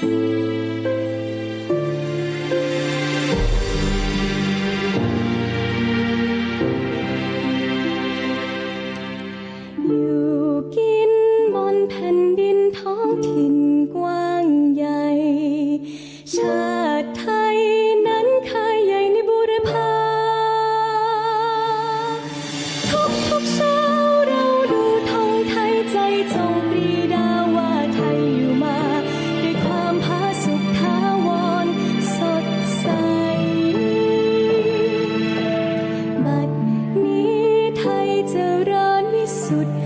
อยู่กินบนแผ่นดินท้องถิ่นกว้างใหญ่ เจริญวิสุทธิ